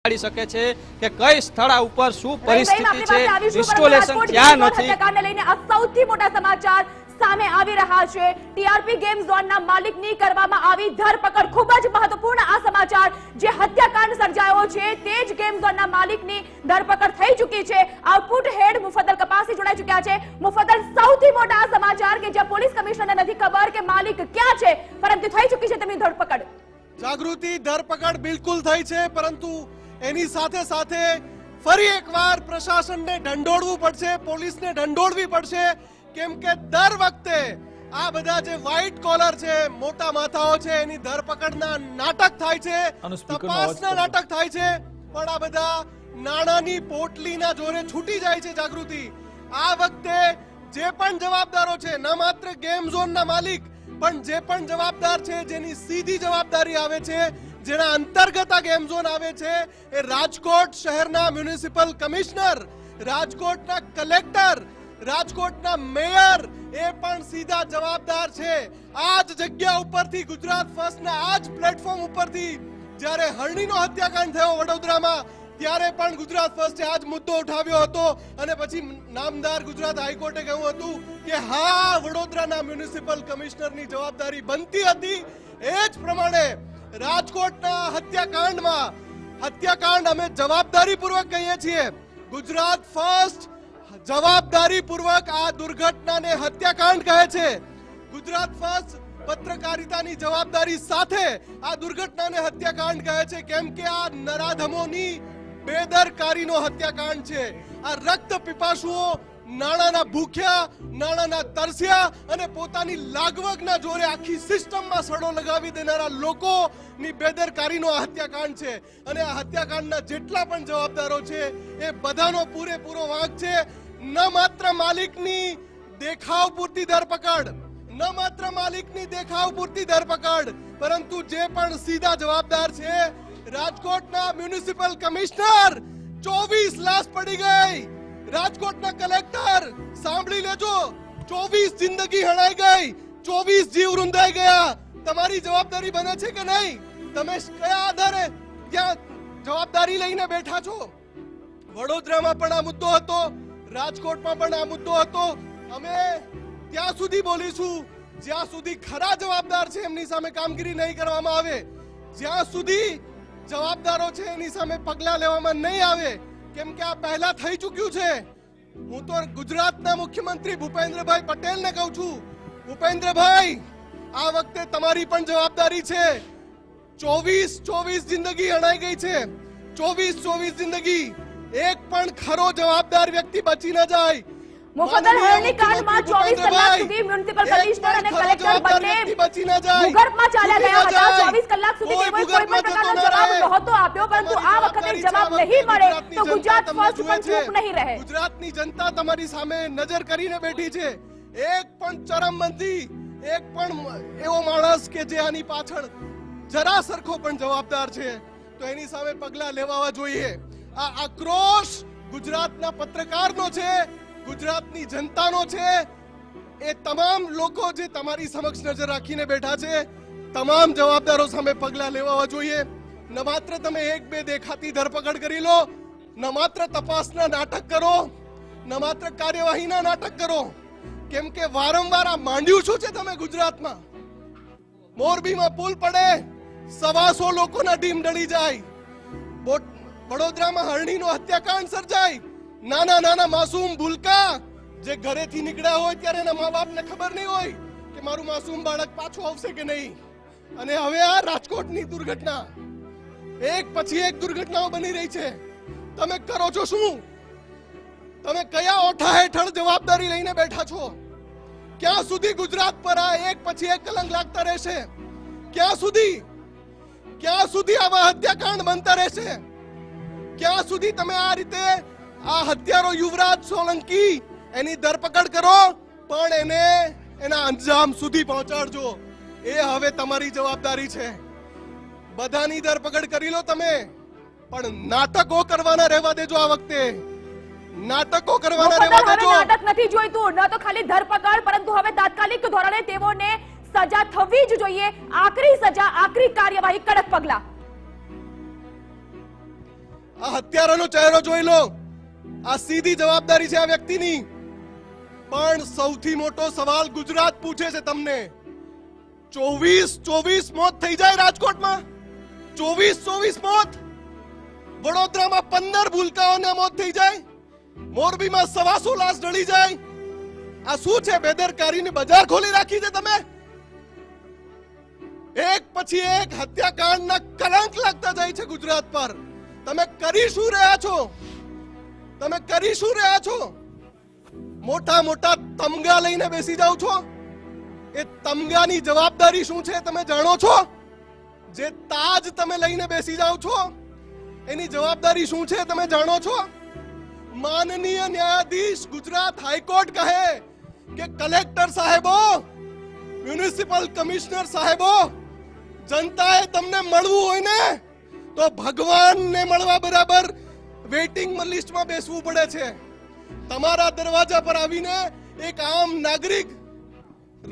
દેખાડી શકે છે કે કઈ સ્થળ ઉપર શું પરિસ્થિતિ છે? ઇન્સ્ટોલેશન ક્યાં નથી? હત્યાકાંડને લઈને આ સૌથી મોટા સમાચાર સામે આવી રહ્યા છે. ટીઆરપી ગેમ ઝોનના માલિકની કરવામાં આવી ધરપકડ. ખૂબ જ મહત્વપૂર્ણ આ સમાચાર જે હત્યાકાંડ સર્જાયો છે તે જ ગેમ ઝોનના માલિકની ધરપકડ થઈ ચૂકી છે. આઉટપુટ હેડ મુફદ્દલ કપાસી જોડાઈ ચૂક્યા છે. મુફદ્દલ સૌથી મોટા આ સમાચાર કે જ્યાં પોલીસ કમિશનરને નથી ખબર કે માલિક ક્યાં છે પરંતુ થઈ ચૂકી છે તેમની ધરપકડ. જાગૃતિ ધરપકડ બિલકુલ થઈ છે પરંતુ એની સાથે સાથે ફરી એકવાર પ્રશાસનને ઢંઢોળવું પડશે પોલીસને ઢંઢોળવી પડશે કેમ કે દર વખતે આ બધા જે વ્હાઇટ કોલર છે મોટા માથાઓ છે એની ધરપકડના નાટક થાય છે તપાસના નાટક થાય છે પણ આ બધા નાણાંની પોટલીના જોરે છૂટી જાય છે જાગૃતિ. આ વખતે જે પણ જવાબદારો છે ન માત્ર ગેમ ઝોનના માલિક પણ જે પણ જવાબદાર છે જેની સીધી જવાબદારી આવે છે જેના અંતર્ગત આ ગેમ ઝોન આવે છે, એ રાજકોટ શહેરના મ્યુનિસિપલ કમિશનર, રાજકોટના કલેક્ટર, રાજકોટના મેયર, એ પણ સીધા જવાબદાર છે. આ જ જગ્યા ઉપરથી ગુજરાત ફર્સ્ટના આ જ પ્લેટફોર્મ ઉપરથી જ્યારે હરણીનો હત્યાકાંડ થયો વડોદરામાં, ત્યારે પણ ગુજરાત ફર્સ્ટે આ જ મુદ્દો ઉઠાવ્યો હતો અને પછી નામદાર ગુજરાત હાઈકોર્ટે કહ્યું હતું કે હા, વડોદરાના મ્યુનિસિપલ કમિશનરની જવાબદારી બનતી હતી. એ જ પ્રમાણે રાજકોટના હત્યાકાંડમાં, હત્યાકાંડ અમે જવાબદારીપૂર્વક કહીએ છીએ. ગુજરાત ફર્સ્ટ, જવાબદારીપૂર્વક આ દુર્ઘટનાને હત્યાકાંડ કહે છે. ગુજરાત ફર્સ્ટ, પત્રકારિતાની જવાબદારી સાથે આ દુર્ઘટનાને હત્યાકાંડ કહે છે. કેમ કે આ નરાધમોની બેદરકારીનો હત્યાકાંડ છે. આ રક્ત પીપાસુઓ નાણાંના ભૂખ્યા, નાણાંના તરસ્યા અને પોતાની લાગવગના જોરે આખી સિસ્ટમમાં સડો લગાવી દેનારા લોકોની બેદરકારીનો આ હત્યાકાંડ છે. અને આ હત્યાકાંડના જેટલા પણ જવાબદારો છે, એ બધાનો પૂરેપૂરો વાંક છે. ન માત્ર માલિકની દેખાવ પૂરતી ધરપકડ, ન માત્ર માલિકની દેખાવ પૂરતી ધરપકડ, પરંતુ જે પણ સીધા જવાબદાર છે, રાજકોટના મ્યુનિસિપલ કમિશનર ચોવીસ લાશ પડી ગઈ. રાજકોટના કલેક્ટર, સાંભળી લેજો. ચોવીસ જિંદગી હણાઈ ગઈ, ચોવીસ જીવ રૂંધાઈ ગયા. તમારી જવાબદારી બને છે કે નહીં? તમે કયા આધારે ત્યાં જવાબદારી લઈને બેઠા છો? વડોદરામાં પણ આ મુદ્દો હતો, રાજકોટમાં પણ આ મુદ્દો હતો. અમે ત્યાં સુધી બોલીશું, જ્યાં સુધી ખરા જવાબદાર છે એમની સામે કામગીરી નહીં કરવામાં આવે, જ્યાં સુધી જવાબદારો છે એની સામે પગલાં લેવામાં નહીં આવે કેમ કે આ પહેલા થઈ ચૂક્યું છે. હું તો ગુજરાતના મુખ્યમંત્રી ભૂપેન્દ્રભાઈ પટેલને કહું છું. ભૂપેન્દ્રભાઈ આ વખતે તમારી પણ જવાબદારી છે. ચોવીસ ચોવીસ જિંદગી અણાઈ ગઈ છે. ચોવીસ ચોવીસ જિંદગી એક પણ ખરો જવાબદાર વ્યક્તિ બચી ન જાય. મુફદ્દલ હરણી કાંડમાં 24 કલાક સુધી મ્યુનિસિપલ કમિશનર અને કલેક્ટર બંને બચી ન જાય. ભૂગર્ભમાં ચાલ્યા ગયા હતા. 24 કલાક સુધી કોઈ પણ પ્રકારનો જતો ન જવાબ રહે. નહોતો આપ્યો પરંતુ આ વખતે તમારી જવાબ નહીં મળે તો ગુજરાત ફર્સ્ટ પણ ચૂપ નહીં રહે. ગુજરાતની જનતા તમારી સામે નજર કરીને બેઠી છે. એક પણ ચરમબંધી એક પણ એવો માણસ કે જે આની પાછળ જરા સરખો પણ જવાબદાર છે. તો એની સામે પગલા લેવાવા જોઈએ. આ આક્રોશ ગુજરાતના પત્રકારનો છે ગુજરાતની જનતાનો છે. એ તમામ લોકો જે તમારી સમક્ષ નજર રાખીને બેઠા છે તમામ જવાબદારો સામે પગલા લેવા જોઈએ. ન માત્ર તમે એક બે દેખાતી ધરપકડ કરી લો, ન માત્ર તપાસના નાટક કરો, ન માત્ર કાર્યવાહીના નાટક કરો. કેમ કે વારંવાર આ માંડ્યું શું છે તમે ગુજરાતમાં? મોરબીમાં પુલ પડે, સવાસો લોકોના ટીમ ડળી જાય. વડોદરામાં હરણીનો હત્યાકાંડ સર્જાય. નાના નાના માસૂમ ભૂલકા જે ઘરેથી નીકળ્યા હોય ત્યારે એના મા બાપને ખબર નહીં હોય કે મારું માસૂમ બાળક પાછું આવશે કે નહીં. અને હવે આ રાજકોટની દુર્ઘટના. એક પછી એક દુર્ઘટનાઓ બની રહી છે. તમે કરો છો શું? તમે કયા ઓઠા હેઠળ જવાબદારી લઈને બેઠા છો? ક્યાં સુધી ગુજરાત પર આ એક પછી એક કલંક લાગતા રહેશે? ક્યાં સુધી? ક્યાં સુધી આવા હત્યાકાંડ બનતા રહેશે? ક્યાં સુધી તમે આ રીતે આ હત્યારો યુવરાજ સોલંકી એની ધરપકડ કરો, પણ એને એના અંજામ સુધી પહોંચાડજો. એ હવે તમારી જવાબદારી છે. બધાની ધરપકડ કરી લો તમે. પણ નાટકો કરવાના રહેવા દેજો આ વખતે. નાટકો કરવાના રહેવા દેજો. નાટક નથી જોઈતું. ન તો ખાલી ધરપકડ પરંતુ હવે તાત્કાલિક ધોરણે તેઓને સજા થવી જ જોઈએ. આકરી સજા આકરી કાર્યવાહી કડક પગલા. આ હત્યારાનો ચહેરો જોઈ લો. આ સીધી જવાબદારી છે આ વ્યક્તિની. પણ સૌથી મોટો સવાલ ગુજરાત પૂછે છે તમને. ચોવીસ ચોવીસ મોત થઈ જાય રાજકોટમાં. ચોવીસ ચોવીસ મોત. વડોદરામાં પંદર ભૂલકાઓના મોત થઈ જાય. મોરબીમાં સવાસો લાશ ઢળી જાય. આ શું છે બેદરકારીની બજાર ખોલી રાખી છે તમે? એક પછી એક હત્યાકાંડના કલંક લાગતા જાય છે ગુજરાત પર. તમે કરી શું રહ્યા છો? તમે કરી શું રહ્યા છો? મોટા મોટા તમગા લઈને બેસી જાઓ છો? એ તમગાની જવાબદારી શું છે તમે જાણો છો? જે તાજ તમે લઈને બેસી જાઓ છો, એની જવાબદારી શું છે તમે જાણો છો? માનનીય ન્યાયાધીશ ગુજરાત હાઈકોર્ટ કહે કે કલેક્ટર સાહેબો, મ્યુનિસિપલ કમિશનર સાહેબો, જનતાએ તમને મળવું હોય ને, તો ભગવાનને મળવા બરાબર વેઇટિંગ લિસ્ટમાં બેસવું પડે છે. તમારા દરવાજા પર આવીને એક આમ નાગરિક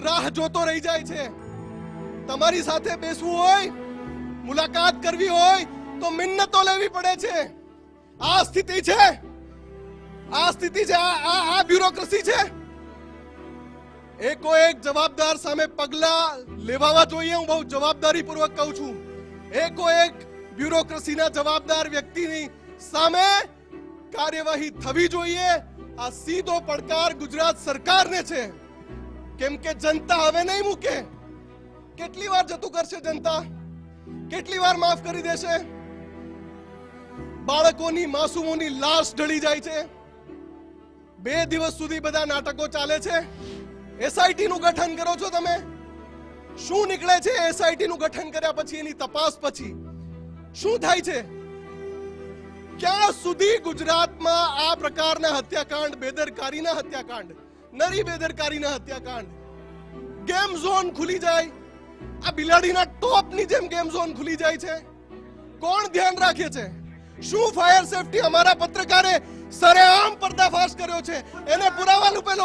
રાહ જોતો રહી જાય છે. તમારી સાથે બેસવું હોય મુલાકાત કરવી હોય તો મિન્નતો લેવી પડે છે. આ સ્થિતિ છે. આ સ્થિતિ છે. આ આ બ્યુરોક્રસી છે. એકો એક જવાબદાર સામે પગલા લેવાવા જોઈએ. હું બહુ જવાબદારી પૂર્વક કહું છું. એકો એક બ્યુરોક્રસીના જવાબદાર વ્યક્તિની સામે કાર્યવાહી થવી જોઈએ. આ સીધો પડકાર ગુજરાત સરકારને છે. કેમ કે જનતા હવે નહીં મૂકે. કેટલી વાર જતું કરશે જનતા? કેટલી વાર માફ કરી દેશે? બાળકોની માસુમોની લાશ ઢળી જાય છે. બે દિવસ સુધી બધા નાટકો ચાલે છે. એસઆઈટી નું ગઠન કરો છો તમે? શું નીકળે છે એસઆઈટી નું ગઠન કર્યા પછી એની તપાસ પછી? શું થાય છે? ક્યાં સુધી ગુજરાતમાં આ પ્રકારના હત્યાકાંડ, બેદરકારીના હત્યાકાંડ, નરી બેદરકારીના હત્યાકાંડ, ગેમ ઝોન ખુલી જાય? આ બિલાડીના ટોપની જેમ ગેમ ઝોન ખુલી જાય છે. કોણ ધ્યાન રાખે છે? શું ફાયર સેફટી અમારા પત્રકારે સરેઆમ પર્દાફાશ કર્યો છે? એને પુરાવા રૂપે લો